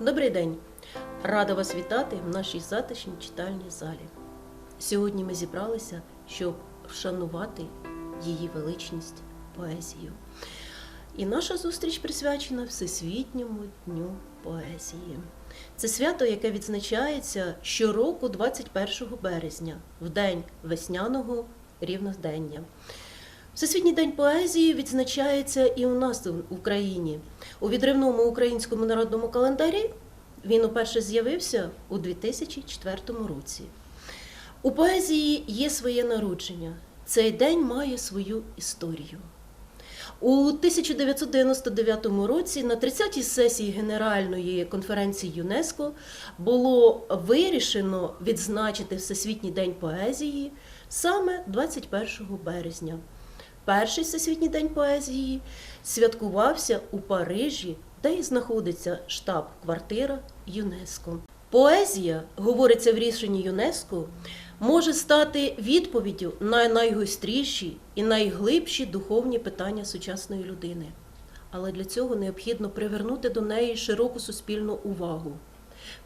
Добрий день! Рада вас вітати в нашій затишній читальній залі. Сьогодні ми зібралися, щоб вшанувати її величність поезію. І наша зустріч присвячена Всесвітньому дню поезії. Це свято, яке відзначається щороку 21 березня, в день весняного рівнодення. Всесвітній день поезії відзначається і у нас в Україні. У відривному українському народному календарі він уперше з'явився у 2004 році. У поезії є своє народження. Цей день має свою історію. У 1999 році на 30-й сесії Генеральної конференції ЮНЕСКО було вирішено відзначити Всесвітній день поезії саме 21 березня. Перший Всесвітній день поезії святкувався у Парижі, де і знаходиться штаб-квартира ЮНЕСКО. Поезія, говориться в рішенні ЮНЕСКО, може стати відповіддю на найгостріші і найглибші духовні питання сучасної людини. Але для цього необхідно привернути до неї широку суспільну увагу.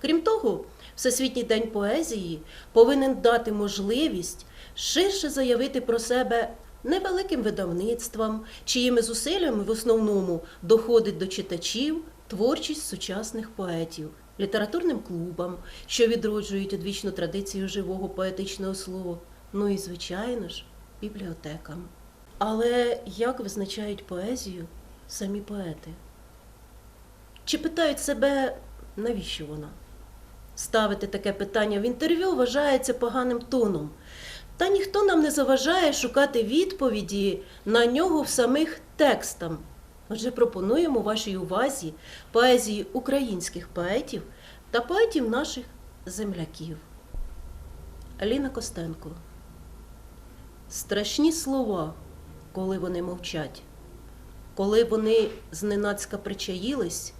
Крім того, Всесвітній день поезії повинен дати можливість ширше заявити про себе невеликим видавництвам, чиїми зусиллями в основному доходить до читачів творчість сучасних поетів, літературним клубам, що відроджують одвічну традицію живого поетичного слова, ну і, звичайно ж, бібліотекам. Але як визначають поезію самі поети? Чи питають себе, навіщо вона? Ставити таке питання в інтерв'ю вважається поганим тоном. Та ніхто нам не заважає шукати відповіді на нього в самих текстах. Отже, пропонуємо вашій увазі поезії українських поетів та поетів наших земляків. Аліна Костенко. Страшні слова, коли вони мовчать, коли вони зненацька причаїлись,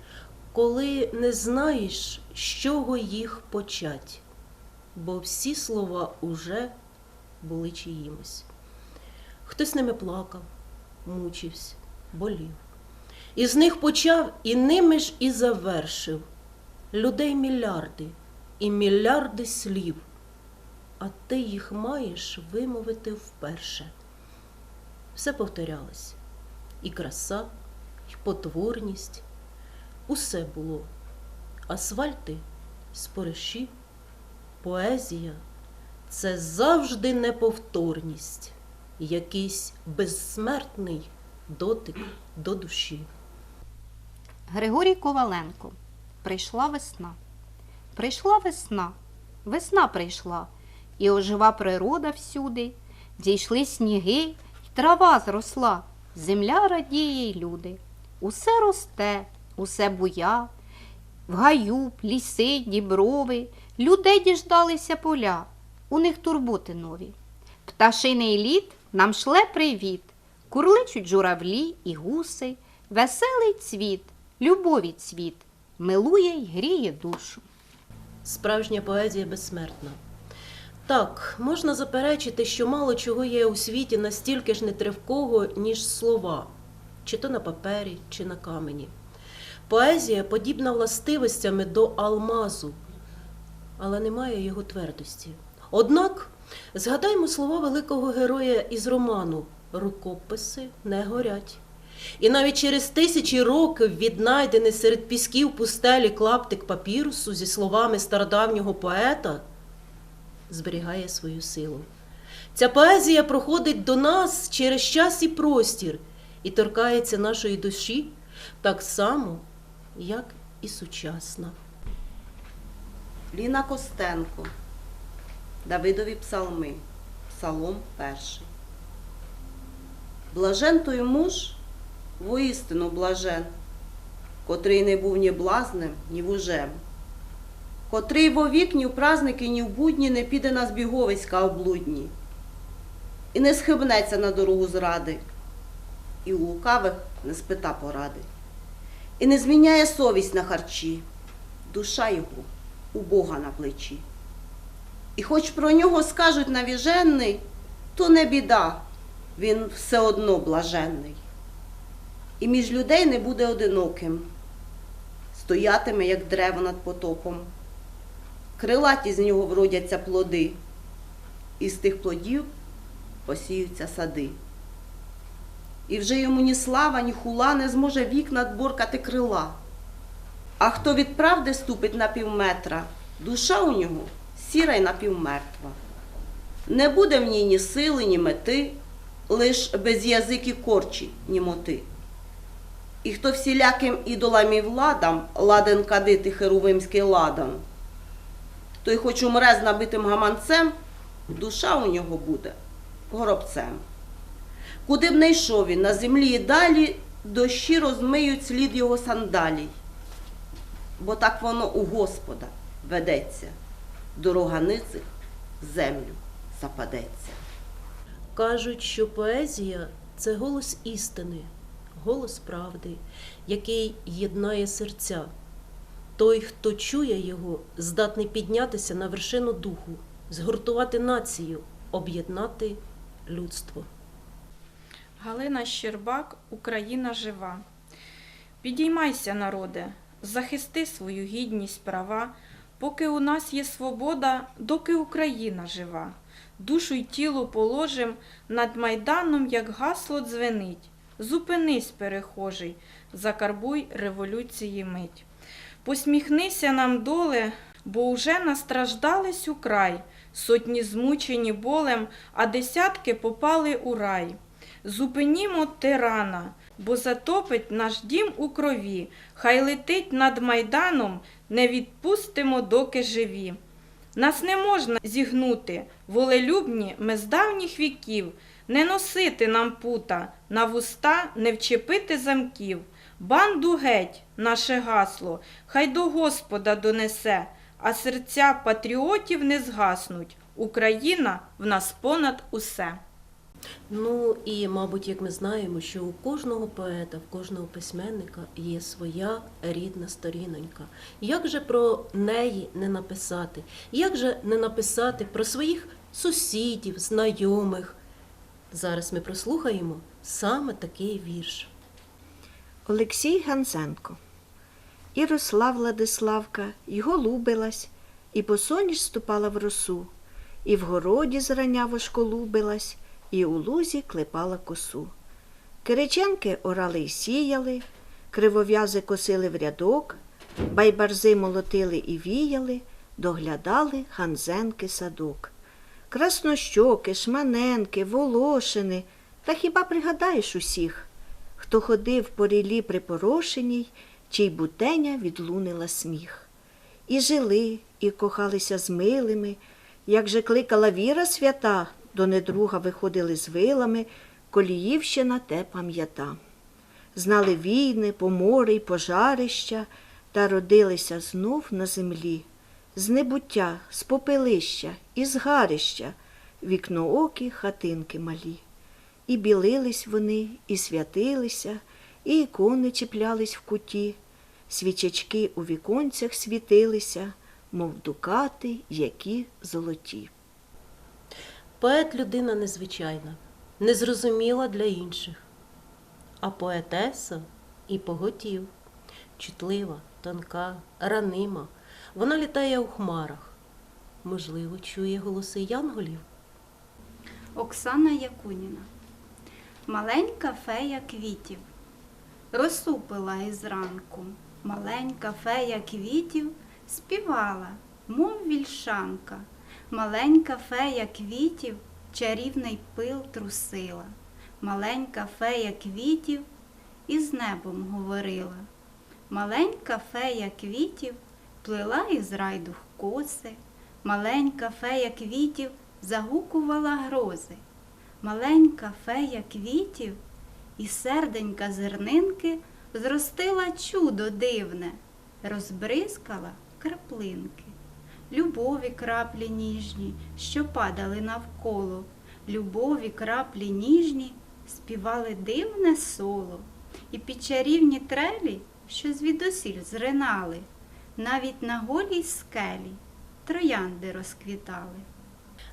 коли не знаєш, з чого їх почать, бо всі слова уже були чиїмось. Хтось ними плакав, мучився, болів. І з них почав і ними ж і завершив. Людей мільярди і мільярди слів, а ти їх маєш вимовити вперше. Все повторялось. І краса, і потворність. Усе було. Асфальти, спориші, поезія це завжди неповторність, якийсь безсмертний дотик до душі. Григорій Коваленко. Прийшла весна. Прийшла весна, весна прийшла, і ожива природа всюди, дійшли сніги, й трава зросла, земля радіє, й люди. Усе росте, усе буя, в гаю, ліси, діброви, людей діждалися поля, у них турботи нові. Пташиний літ нам шле привіт, курличуть журавлі і гуси, веселий цвіт, любові цвіт, милує й гріє душу. Справжня поезія безсмертна. Так, можна заперечити, що мало чого є у світі настільки ж нетривкого, ніж слова, чи то на папері, чи на камені. Поезія подібна властивостями до алмазу, але немає його твердості. Однак згадаймо слова великого героя із роману Рукописи не горять. І навіть через тисячі років віднайдений серед пісків пустелі клаптик папірусу зі словами стародавнього поета зберігає свою силу. Ця поезія проходить до нас через час і простір і торкається нашої душі так само, як і сучасна. Ліна Костенко. Давидові псалми. Псалом перший. Блажен той муж, воістину блажен, котрий не був ні блазнем, ні вужем, котрий вовік ні в праздники, ні в будні не піде на збіговиська облудні, і не схибнеться на дорогу зради, і у лукавих не спита поради, і не зміняє совість на харчі, душа його у Бога на плечі. І хоч про нього скажуть навіженний, то не біда, він все одно блаженний. І між людей не буде одиноким. стоятиме, як дерево над потопом. Крилаті з нього вродяться плоди, і з тих плодів посіються сади. І вже йому ні слава, ні хула не зможе вік надборкати крила. А хто від правди ступить на півметра, душа у нього сіра й напівмертва. Не буде в ній ні сили, ні мети, лиш без язики корчі, німоти. І хто всіляким ідолам і владам ладен кадити херувимський ладан, той хоч умре з набитим гаманцем, душа у нього буде горобцем. Куди б не йшов він, на землі і далі дощі розмиють слід його сандалій. Бо так воно у Господа ведеться, дорога ницих в землю западеться. Кажуть, що поезія це голос істини, голос правди, який єднає серця. Той, хто чує його, здатний піднятися на вершину духу, згуртувати націю, об'єднати людство. Галина Щербак, Україна жива. Підіймайся, народе, захисти свою гідність, права, поки у нас є свобода, доки Україна жива. Душу й тіло положим над майданом, як гасло дзвенить. Зупинись, перехожий, закарбуй революції мить. Посміхнися нам доле, бо уже настраждались у край, сотні змучені болем, а десятки попали у рай. Зупинімо тирана, бо затопить наш дім у крові. Хай летить над майданом, не відпустимо, доки живі. Нас не можна зігнути, волелюбні ми з давніх віків, не носити нам пута, на вуста не вчепити замків. Банду геть, наше гасло, хай до Господа донесе, а серця патріотів не згаснуть. Україна в нас понад усе. Ну і, мабуть, як ми знаємо, що у кожного поета, в кожного письменника є своя рідна сторінонька. Як же про неї не написати? Як же не написати про своїх сусідів, знайомих? Зараз ми прослухаємо саме такий вірш. Олексій Ганзенко. Росла Владиславка, й голубилась, і посоніж ступала в росу, і в городі зрання важколубилась, і у лузі клепала косу. Кириченки орали й сіяли, кривов'язи косили в рядок, байбарзи молотили і віяли, доглядали Ганзенки садок. Краснощоки, шманенки, волошини, та хіба пригадаєш усіх? хто ходив по рілі припорошеній, чий бутеня відлунила сміх. І жили, і кохалися з милими, як же кликала віра свята, до недруга виходили з вилами, Коліївщина те пам'ята. Знали війни, помори й пожарища, та родилися знов на землі, з небуття, з попелища, і з гарища, вікноокі хатинки малі. І білились вони, і святилися, і ікони чіплялись в куті, свічечки у віконцях світилися, мов дукати, які золоті. Поет людина незвичайна, незрозуміла для інших, а поетеса і поготів, чутлива, тонка, ранима. Вона літає у хмарах, можливо, чує голоси янголів. Оксана Якуніна. Маленька фея квітів. Росу пила із ранку. Маленька фея квітів співала, мов вільшанка. Маленька фея квітів чарівний пил трусила. Маленька фея квітів із небом говорила. Маленька фея квітів плела із райдух коси. Маленька фея квітів загукувала грози. Маленька фея квітів і серденька зернинки зростила чудо дивне, розбризкала краплинки. Любові краплі ніжні, що падали навколо, любові краплі ніжні співали дивне соло, і під чарівні трелі, що звідусіль зринали, навіть на голій скелі троянди розквітали.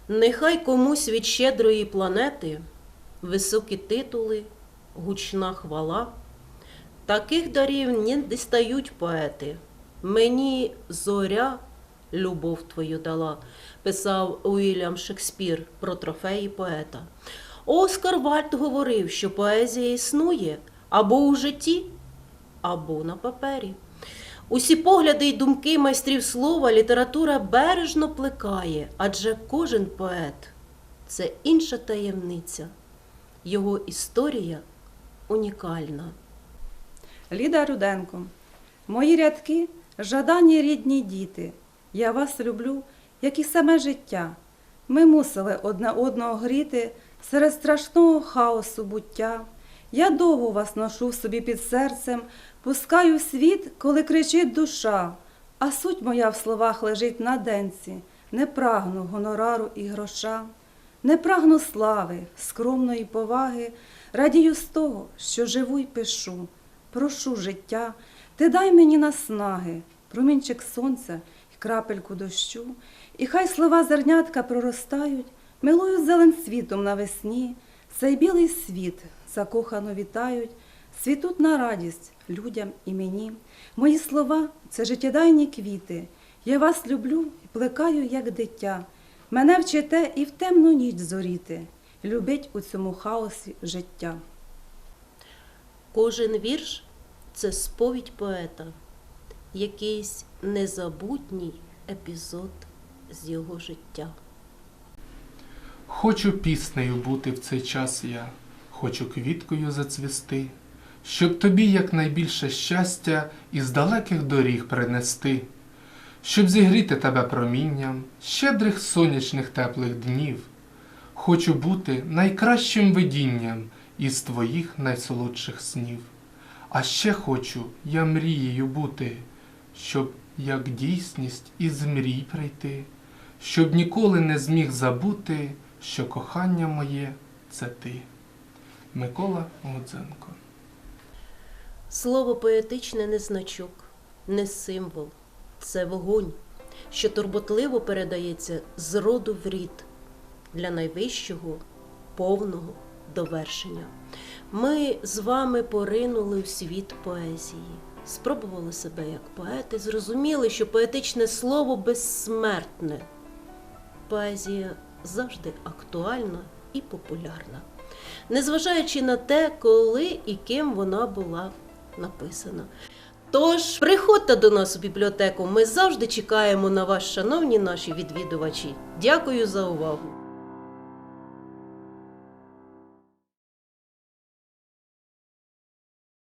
Нехай комусь від щедрої планети високі титули, гучна хвала. Таких дарів не дістають поети, Мені зоря любов твою дала, писав Уільям Шекспір про трофеї поета. Оскар Вальд говорив, що поезія існує або у житті, або на папері. Усі погляди й думки майстрів слова література бережно плекає, адже кожен поет це інша таємниця. Його історія унікальна. Ліда Руденко. Мої рядки жадані рідні діти. Я вас люблю, як і саме життя. Ми мусили одне одного гріти серед страшного хаосу буття. Я довго вас ношу собі під серцем, пускаю в світ, коли кричить душа, а суть моя в словах лежить на денці, не прагну гонорару і гроша, не прагну слави, скромної поваги, радію з того, що живу й пишу. Прошу життя, ти дай мені наснаги, промінчик сонця крапельку дощу, і хай слова зернятка проростають, милують зелен світом навесні, цей білий світ закохано вітають, світуть на радість людям і мені. Мої слова це життєдайні квіти. Я вас люблю і плекаю, як дитя. Мене вчите і в темну ніч зоріти, любить у цьому хаосі життя. Кожен вірш це сповідь поета, якийсь незабутній епізод з його життя. Хочу піснею бути в цей час я, хочу квіткою зацвісти, щоб тобі якнайбільше щастя із далеких доріг принести, щоб зігріти тебе промінням щедрих сонячних теплих днів. Хочу бути найкращим видінням із твоїх найсолодших снів. А ще хочу я мрією бути, щоб як дійсність із мрій прийти, щоб ніколи не зміг забути, що кохання моє це ти. Микола Гудзенко Слово поетичне не значок, не символ, це вогонь, що турботливо передається з роду в рід для найвищого, повного довершення. Ми з вами поринули в світ поезії, спробували себе як поети, зрозуміли, що поетичне слово безсмертне. Поезія завжди актуальна і популярна, незважаючи на те, коли і ким вона була написана. Тож приходьте до нас у бібліотеку. Ми завжди чекаємо на вас, шановні наші відвідувачі. Дякую за увагу!